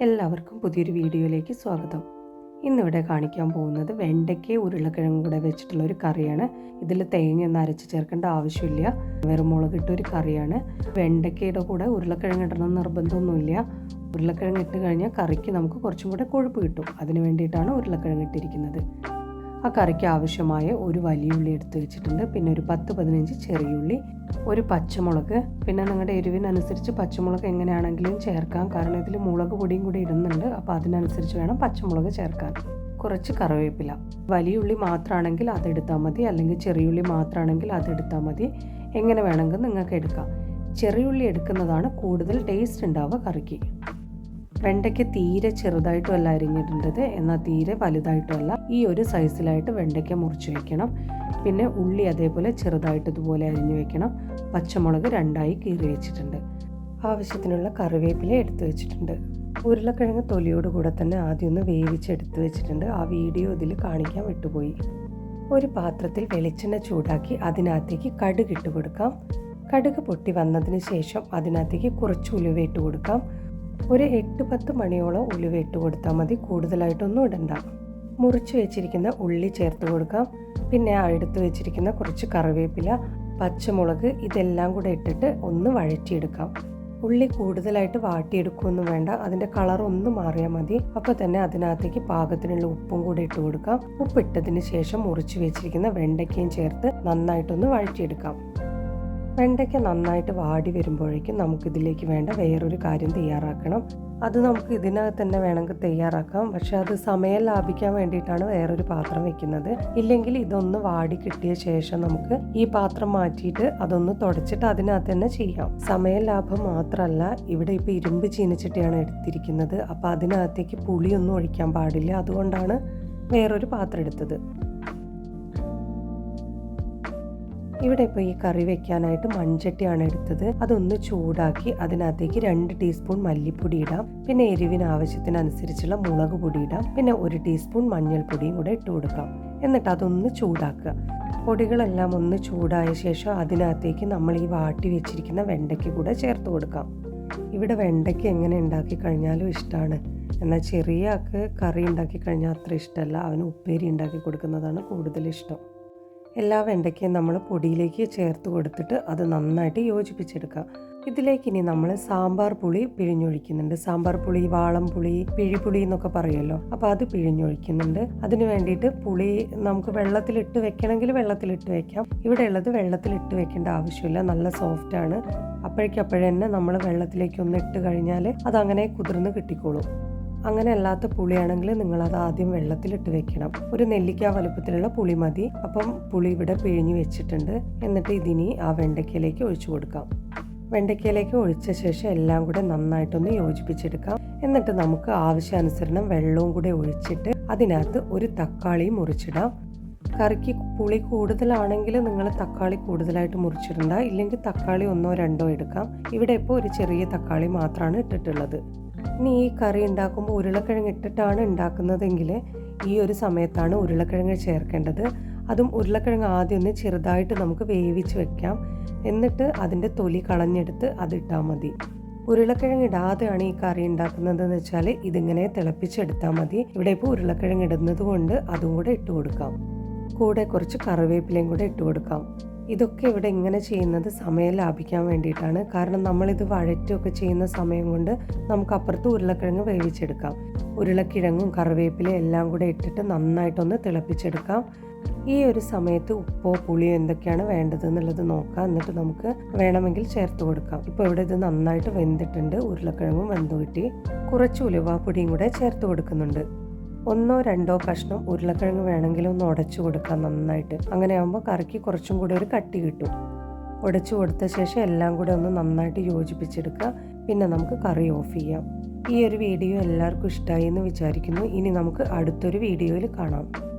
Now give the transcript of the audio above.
എല്ലാവർക്കും പുതിയൊരു വീഡിയോയിലേക്ക് സ്വാഗതം. ഇന്നിവിടെ കാണിക്കാൻ പോകുന്നത് വെണ്ടയ്ക്ക ഉരുളക്കിഴങ്ങും കൂടെ വെച്ചിട്ടുള്ള ഒരു കറിയാണ്. ഇതിൽ തേങ്ങയൊന്നും അരച്ച് ചേർക്കേണ്ട ആവശ്യമില്ല. വെറും മുളകിട്ട ഒരു കറിയാണ്. വെണ്ടയ്ക്കയുടെ കൂടെ ഉരുളക്കിഴങ്ങ് ഇടണം നിർബന്ധമൊന്നുമില്ല. ഉരുളക്കിഴങ്ങ് ഇട്ട് കഴിഞ്ഞാൽ കറിക്ക് നമുക്ക് കുറച്ചും കൂടെ കൊഴുപ്പ് കിട്ടും. അതിന് വേണ്ടിയിട്ടാണ് ഉരുളക്കിഴങ്ങ് ഇട്ടിരിക്കുന്നത്. ആ കറിക്ക് ആവശ്യമായ ഒരു വലിയ ഉള്ളി എടുത്ത് വെച്ചിട്ടുണ്ട്. പിന്നെ ഒരു പത്ത് പതിനഞ്ച് ചെറിയുള്ളി ഒരു പച്ചമുളക് പിന്നെ നിങ്ങളുടെ എരിവിനനുസരിച്ച് പച്ചമുളക് എങ്ങനെയാണെങ്കിലും ചേർക്കാം. കാരണം ഇതിൽ മുളക് പൊടിയും കൂടി ഇടുന്നുണ്ട്. അപ്പോൾ അതിനനുസരിച്ച് വേണം പച്ചമുളക് ചേർക്കാൻ. കുറച്ച് കറിവേപ്പില. വലിയ ഉള്ളി മാത്രമാണെങ്കിൽ അതെടുത്താൽ മതി. അല്ലെങ്കിൽ ചെറിയുള്ളി മാത്രമാണെങ്കിൽ അതെടുത്താൽ മതി. എങ്ങനെ വേണമെങ്കിൽ നിങ്ങൾക്ക് എടുക്കാം. ചെറിയുള്ളി എടുക്കുന്നതാണ് കൂടുതൽ ടേസ്റ്റ് ഉണ്ടാവുക കറിക്ക്. വെണ്ടയ്ക്ക് തീരെ ചെറുതായിട്ടുമല്ല അരിഞ്ഞിടേണ്ടത്. എന്നാൽ തീരെ വലുതായിട്ടുമല്ല. ഈ ഒരു സൈസിലായിട്ട് വെണ്ടയ്ക്ക മുറിച്ച് വെക്കണം. പിന്നെ ഉള്ളി അതേപോലെ ചെറുതായിട്ട് ഇതുപോലെ അരിഞ്ഞു വെക്കണം. പച്ചമുളക് രണ്ടായി കീറി വെച്ചിട്ടുണ്ട്. ആവശ്യത്തിനുള്ള കറിവേപ്പില എടുത്തു വെച്ചിട്ടുണ്ട്. ഉരുളക്കിഴങ്ങ് തൊലിയോട് കൂടെ തന്നെ ആദ്യം ഒന്ന് വേവിച്ചെടുത്ത് വെച്ചിട്ടുണ്ട്. ആ വീഡിയോ ഇതിൽ കാണിക്കാൻ വിട്ടുപോയി. ഒരു പാത്രത്തിൽ വെളിച്ചെണ്ണ ചൂടാക്കി അതിനകത്തേക്ക് കടുക് ഇട്ട് കൊടുക്കാം. കടുക് പൊട്ടി വന്നതിന് ശേഷം അതിനകത്തേക്ക് കുറച്ച് ഉലുവ ഇട്ട് കൊടുക്കാം. ഒരു എട്ട് പത്ത് മണിയോളം ഉലുവ ഇട്ട് കൊടുത്താൽ മതി. കൂടുതലായിട്ടൊന്നും ഇടണ്ട. മുറിച്ച് വെച്ചിരിക്കുന്ന ഉള്ളി ചേർത്ത് കൊടുക്കാം. പിന്നെ എടുത്ത് വെച്ചിരിക്കുന്ന കുറച്ച് കറിവേപ്പില പച്ചമുളക് ഇതെല്ലാം കൂടെ ഇട്ടിട്ട് ഒന്ന് വഴറ്റിയെടുക്കാം. ഉള്ളി കൂടുതലായിട്ട് വാട്ടിയെടുക്കുകയൊന്നും വേണ്ട. അതിന്റെ കളർ ഒന്ന് മാറിയാൽ മതി. അപ്പോൾ തന്നെ അതിനകത്തേക്ക് പാകത്തിനുള്ള ഉപ്പും കൂടെ ഇട്ട് കൊടുക്കാം. ഉപ്പിട്ടതിന് ശേഷം മുറിച്ച് വെച്ചിരിക്കുന്ന വെണ്ടയ്ക്കയും ചേർത്ത് നന്നായിട്ടൊന്ന് വഴറ്റിയെടുക്കാം. വെണ്ടയ്ക്ക നന്നായിട്ട് വാടി വരുമ്പോഴേക്കും നമുക്കിതിലേക്ക് വേണ്ട വേറൊരു കാര്യം തയ്യാറാക്കണം. അത് നമുക്ക് ഇതിനകത്ത് തന്നെ വേണമെങ്കിൽ തയ്യാറാക്കാം. പക്ഷെ അത് സമയം ലാഭിക്കാൻ വേണ്ടിയിട്ടാണ് വേറൊരു പാത്രം വെക്കുന്നത്. ഇല്ലെങ്കിൽ ഇതൊന്ന് വാടി കിട്ടിയ ശേഷം നമുക്ക് ഈ പാത്രം മാറ്റിയിട്ട് അതൊന്ന് തുടച്ചിട്ട് അതിനകത്ത് തന്നെ ചെയ്യാം. സമയ ലാഭം മാത്രമല്ല ഇവിടെ ഇപ്പോൾ ഇരുമ്പ് ചീനിച്ചിട്ടാണ് എടുത്തിരിക്കുന്നത്. അപ്പോൾ അതിനകത്തേക്ക് പുളിയൊന്നും ഒഴിക്കാൻ പാടില്ല. അതുകൊണ്ടാണ് വേറൊരു പാത്രം എടുത്തത്. ഇവിടെ ഇപ്പോൾ ഈ കറി വെക്കാനായിട്ട് മൺചട്ടിയാണ് എടുത്തത്. അതൊന്ന് ചൂടാക്കി അതിനകത്തേക്ക് രണ്ട് ടീസ്പൂൺ മല്ലിപ്പൊടി ഇടാം. പിന്നെ എരിവിന് ആവശ്യത്തിനനുസരിച്ചുള്ള മുളക് പൊടി ഇടാം. പിന്നെ ഒരു ടീസ്പൂൺ മഞ്ഞൾപ്പൊടിയും കൂടെ ഇട്ട് കൊടുക്കാം. എന്നിട്ട് അതൊന്ന് ചൂടാക്കുക. പൊടികളെല്ലാം ഒന്ന് ചൂടായ ശേഷം അതിനകത്തേക്ക് നമ്മൾ ഈ വാട്ടി വെച്ചിരിക്കുന്ന വെണ്ടയ്ക്ക് കൂടെ ചേർത്ത് കൊടുക്കാം. ഇവിടെ വെണ്ടയ്ക്ക് എങ്ങനെ ഉണ്ടാക്കി കഴിഞ്ഞാലും ഇഷ്ടമാണ് എന്നാൽ ചെറിയ ആൾക്ക് കറി ഉണ്ടാക്കി കഴിഞ്ഞാൽ അത്ര ഇഷ്ടമല്ല അവന് ഉപ്പേരി ഉണ്ടാക്കി കൊടുക്കുന്നതാണ് കൂടുതൽ ഇഷ്ടം. എല്ലാ വെണ്ടയ്ക്കയും നമ്മൾ പൊടിയിലേക്ക് ചേർത്ത് കൊടുത്തിട്ട് അത് നന്നായിട്ട് യോജിപ്പിച്ചെടുക്കുക. ഇതിലേക്ക് ഇനി നമ്മൾ സാമ്പാർ പുളി പിഴിഞ്ഞൊഴിക്കുന്നുണ്ട്. സാമ്പാർ പുളി വാളം പുളി പിഴിപുളി എന്നൊക്കെ പറയുമല്ലോ. അപ്പോൾ അത് പിഴിഞ്ഞൊഴിക്കുന്നുണ്ട്. അതിന് വേണ്ടിയിട്ട് പുളി നമുക്ക് വെള്ളത്തിലിട്ട് വെക്കണമെങ്കിൽ വെള്ളത്തിലിട്ട് വെക്കാം. ഇവിടെ ഉള്ളത് വെള്ളത്തിലിട്ട് വെക്കേണ്ട ആവശ്യമില്ല. നല്ല സോഫ്റ്റ് ആണ്. അപ്പോഴേക്കപ്പോഴേ നമ്മൾ വെള്ളത്തിലേക്ക് ഒന്ന് ഇട്ട് കഴിഞ്ഞാൽ അതങ്ങനെ കുതിർന്ന് കിട്ടിക്കോളും. അങ്ങനെ അല്ലാത്ത പുളിയാണെങ്കിൽ നിങ്ങൾ അത് ആദ്യം വെള്ളത്തിലിട്ട് വെക്കണം. ഒരു നെല്ലിക്ക വലുപ്പത്തിലുള്ള പുളി മതി. അപ്പം പുളി ഇവിടെ പിഴിഞ്ഞു വെച്ചിട്ടുണ്ട്. എന്നിട്ട് ഇതിനി ആ വെണ്ടയ്ക്കയിലേക്ക് ഒഴിച്ചു കൊടുക്കാം. വെണ്ടയ്ക്കയിലേക്ക് ഒഴിച്ച ശേഷം എല്ലാം കൂടെ നന്നായിട്ടൊന്ന് യോജിപ്പിച്ചെടുക്കാം. എന്നിട്ട് നമുക്ക് ആവശ്യാനുസരണം വെള്ളവും കൂടെ ഒഴിച്ചിട്ട് അതിനകത്ത് ഒരു തക്കാളി മുറിച്ചിടാം. കറിക്ക് പുളി കൂടുതലാണെങ്കിൽ നിങ്ങൾ തക്കാളി കൂടുതലായിട്ട് മുറിച്ചിടണ്ട. ഇല്ലെങ്കിൽ തക്കാളി ഒന്നോ രണ്ടോ എടുക്കാം. ഇവിടെ ഇപ്പോൾ ഒരു ചെറിയ തക്കാളി മാത്രമാണ് ഇട്ടിട്ടുള്ളത്. ഇനി ഈ കറി ഉണ്ടാക്കുമ്പോൾ ഉരുളക്കിഴങ്ങ് ഇട്ടിട്ടാണ് ഉണ്ടാക്കുന്നതെങ്കിൽ ഈ ഒരു സമയത്താണ് ഉരുളക്കിഴങ്ങ് ചേർക്കേണ്ടത്. അതും ഉരുളക്കിഴങ്ങ് ആദ്യം ഒന്ന് ചെറുതായിട്ട് നമുക്ക് വേവിച്ച് വെക്കാം. എന്നിട്ട് അതിന്റെ തൊലി കളഞ്ഞെടുത്ത് അതിട്ടാൽ മതി. ഉരുളക്കിഴങ്ങ് ഇടാതെയാണ് ഈ കറി ഉണ്ടാക്കുന്നതെന്ന് വെച്ചാൽ ഇതിങ്ങനെ തിളപ്പിച്ചെടുത്താൽ മതി. ഇവിടെ ഇപ്പോൾ ഉരുളക്കിഴങ്ങ് ഇടുന്നത് കൊണ്ട് അതും കൂടെ ഇട്ട് കൊടുക്കാം. കൂടെ കുറച്ച് കറിവേപ്പിലയും കൂടെ ഇട്ട് കൊടുക്കാം. ഇതൊക്കെ ഇവിടെ ഇങ്ങനെ ചെയ്യുന്നത് സമയം ലാഭിക്കാൻ വേണ്ടിയിട്ടാണ്. കാരണം നമ്മളിത് വഴറ്റൊക്കെ ചെയ്യുന്ന സമയം കൊണ്ട് നമുക്ക് അപ്പുറത്ത് ഉരുളക്കിഴങ്ങ് വേവിച്ചെടുക്കാം. ഉരുളക്കിഴങ്ങും കറിവേപ്പിലയും എല്ലാം കൂടെ ഇട്ടിട്ട് നന്നായിട്ടൊന്ന് തിളപ്പിച്ചെടുക്കാം. ഈ ഒരു സമയത്ത് ഉപ്പോ പുളിയോ എന്തൊക്കെയാണ് വേണ്ടത് എന്നുള്ളത് നോക്കാം. എന്നിട്ട് നമുക്ക് വേണമെങ്കിൽ ചേർത്ത് കൊടുക്കാം. ഇപ്പോൾ ഇവിടെ ഇത് നന്നായിട്ട് വെന്തിട്ടുണ്ട്. ഉരുളക്കിഴങ്ങും വെന്തു കിട്ടി. കുറച്ച് ഉലുവാപ്പൊടിയും കൂടെ ചേർത്ത് കൊടുക്കുന്നുണ്ട്. ഒന്നോ രണ്ടോ കഷ്ണം ഉരുളക്കിഴങ്ങ് വേണമെങ്കിൽ ഒന്ന് ഉടച്ചു കൊടുക്കാം നന്നായിട്ട്. അങ്ങനെ ആകുമ്പോൾ കറിക്ക് കുറച്ചും കൂടി ഒരു കട്ടി കിട്ടും. ഉടച്ചു കൊടുത്ത ശേഷം എല്ലാം കൂടെ ഒന്ന് നന്നായിട്ട് യോജിപ്പിച്ചെടുക്കുക. പിന്നെ നമുക്ക് കറി ഓഫ് ചെയ്യാം. ഈ ഒരു വീഡിയോ എല്ലാവർക്കും ഇഷ്ടമായി എന്ന് വിചാരിക്കുന്നു. ഇനി നമുക്ക് അടുത്തൊരു വീഡിയോയിൽ കാണാം.